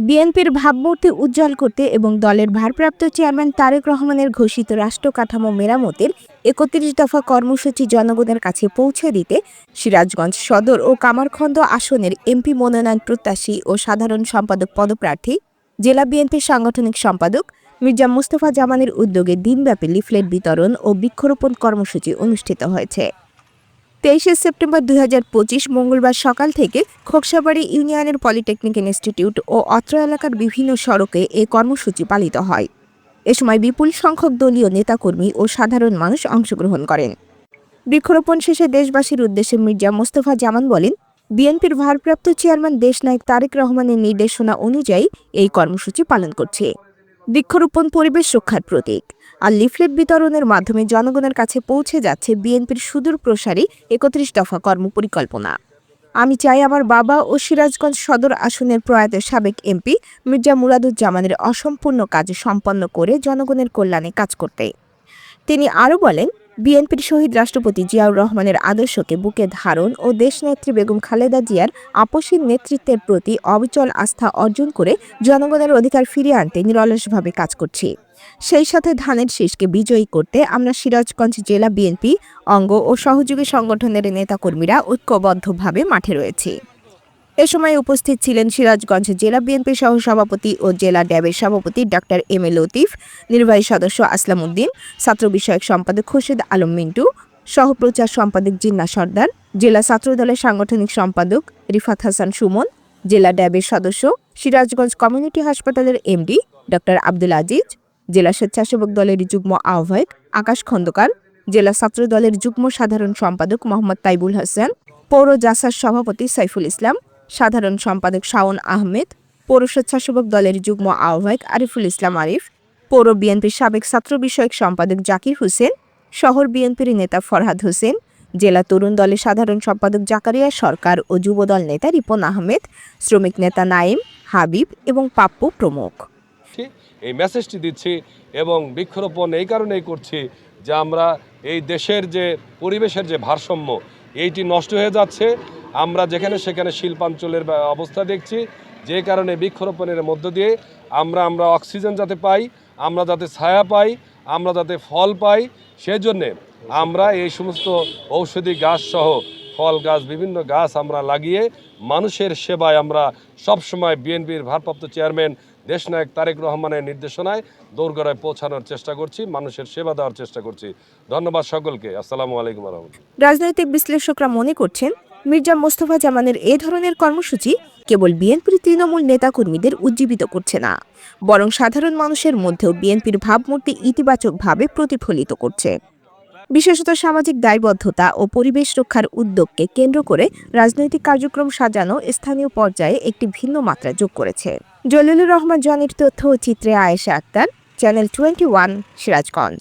বিএনপির ভাবমূর্তি উজ্জ্বল করতে এবং দলের ভারপ্রাপ্ত চেয়ারম্যান তারেক রহমানের ঘোষিত রাষ্ট্র কাঠামো মেরামতের একত্রিশ দফা কর্মসূচি জনগণের কাছে পৌঁছে দিতে সিরাজগঞ্জ সদর ও কামারখন্দ আসনের এমপি মনোনয়ন প্রত্যাশী ও সাধারণ সম্পাদক পদপ্রার্থী, জেলা বিএনপির সাংগঠনিক সম্পাদক মির্জা মুস্তফা জামানের উদ্যোগে দিনব্যাপী লিফলেট বিতরণ ও বৃক্ষরোপণ কর্মসূচি অনুষ্ঠিত হয়েছে। তেইশে সেপ্টেম্বর দুই হাজার পঁচিশ মঙ্গলবার সকাল থেকে খোকসাবাড়ি ইউনিয়নের পলিটেকনিক ইনস্টিটিউট ও অত্র এলাকার বিভিন্ন সড়কে এ কর্মসূচি পালিত হয়। এ সময় বিপুল সংখ্যক দলীয় নেতাকর্মী ও সাধারণ মানুষ অংশগ্রহণ করেন। বৃক্ষরোপণ শেষে দেশবাসীর উদ্দেশ্যে মির্জা মোস্তফা জামান বলেন, বিএনপির ভারপ্রাপ্ত চেয়ারম্যান দেশনায়ক তারেক রহমানের নির্দেশনা অনুযায়ী এই কর্মসূচি পালন করছে। বৃক্ষরোপণ পরিবেশ রক্ষার প্রতীক। আর লিফলেট বিতরণের মাধ্যমে জনগণের কাছে পৌঁছে যাচ্ছে বিএনপির সুদূর প্রসারী একত্রিশ দফা কর্মপরিকল্পনা। আমি চাই আমার বাবা ও সিরাজগঞ্জ সদর আসনের প্রয়াত সাবেক এমপি মির্জা মুরাদুজ্জামানের অসম্পূর্ণ কাজ সম্পন্ন করে জনগণের কল্যাণে কাজ করতে। তিনি আরও বলেন, বিএনপির শহীদ রাষ্ট্রপতি জিয়াউর রহমানের আদর্শকে বুকে ধারণ ও দেশনেত্রী বেগম খালেদা জিয়ার আপসীর নেতৃত্বের প্রতি অবিচল আস্থা অর্জন করে জনগণের অধিকার ফিরিয়ে আনতে নিরলসভাবে কাজ করছি। সেই সাথে ধানের শীষকে বিজয়ী করতে আমরা সিরাজগঞ্জ জেলা বিএনপি, অঙ্গ ও সহযোগী সংগঠনের নেতাকর্মীরা ঐক্যবদ্ধভাবে মাঠে রয়েছি। এ সময় উপস্থিত ছিলেন সিরাজগঞ্জ জেলা বিএনপি সহ সভাপতি ও জেলা ড্যাবের সভাপতি ডক্টর এম এ লতিফ, নির্বাহী সদস্য আসলাম উদ্দিন ছাত্র বিষয়ক সম্পাদক খুরশেদ আলম মিন্টু, সহপ্রচার সম্পাদক জিন্না সর্দার, জেলা ছাত্রদলের সাংগঠনিক সম্পাদক রিফাত হাসান সুমন, জেলা ড্যাবের সদস্য সিরাজগঞ্জ কমিউনিটি হাসপাতালের এমডি ডক্টর আব্দুল আজিজ জেলা স্বেচ্ছাসেবক দলের যুগ্ম আহ্বায়ক আকাশ খন্দকার, জেলা ছাত্র দলের যুগ্ম সাধারণ সম্পাদক মোহাম্মদ তাইবুল হাসান, পৌর জাসার সভাপতি সাইফুল ইসলাম, সাধারণ সম্পাদক শাওন আহমেদ, পৌর স্বেচ্ছাসেবক দলের যুগ্ম আহ্বায়ক আরিফুল ইসলাম আরিফ, পৌর বিএনপির সাবেক ছাত্র বিষয়ক সম্পাদক জাকির হোসেন, শহর বিএনপির নেতা ফরহাদ হোসেন, জেলা তরুণ দলের সাধারণ সম্পাদক জাকারিয়া সরকার ও যুবদল নেতা রিপন আহমেদ, শ্রমিক নেতা নাইম, হাবিব এবং পাপ্পু প্রমুখ। এই মেসেজটি দিচ্ছি এবং বৃক্ষরোপণ এই কারণেই করছি যে আমরা এই দেশের যে পরিবেশের যে ভারসাম্য, এইটি নষ্ট হয়ে যাচ্ছে। আমরা যেখানে সেখানে শিল্পাঞ্চলের অবস্থা দেখছি, যে কারণে বৃক্ষরোপণের মধ্য দিয়ে আমরা আমরা অক্সিজেন যাতে পাই, আমরা যাতে ছায়া পাই, আমরা যাতে ফল পাই, সেজন্যে আমরা এই সমস্ত ঔষধি গাছ সহ ফল গাছ, বিভিন্ন গাছ আমরা লাগিয়ে মানুষের সেবায় আমরা সবসময় বিএনপির ভারপ্রাপ্ত চেয়ারম্যান দেশনায়ক তারেক রহমানের নির্দেশনায় দৌড়গড়ায় পৌঁছানোর চেষ্টা করছি, মানুষের সেবা দেওয়ার চেষ্টা করছি। ধন্যবাদ সকলকে, আসসালামু আলাইকুম রাজনৈতিক বিশ্লেষকরা মনে করছেন, মির্জা মোস্তফা জামানের এ ধরনের কর্মসূচি কেবল বিএনপির তৃণমূল নেতাকর্মীদের উজ্জীবিত করছে না, বরং সাধারণ মানুষের মধ্যেও বিএনপির ভাবমূর্তি ইতিবাচকভাবে প্রতিফলিত করছে। বিশেষত সামাজিক দায়বদ্ধতা ও পরিবেশ রক্ষার উদ্যোগকে কেন্দ্র করে রাজনৈতিক কার্যক্রম সাজানো স্থানীয় পর্যায়ে একটি ভিন্ন মাত্রা যোগ করেছে। জলিলুর রহমান জনির তথ্য ও চিত্রে Ayesha Akter channel twenty one Sirajganj.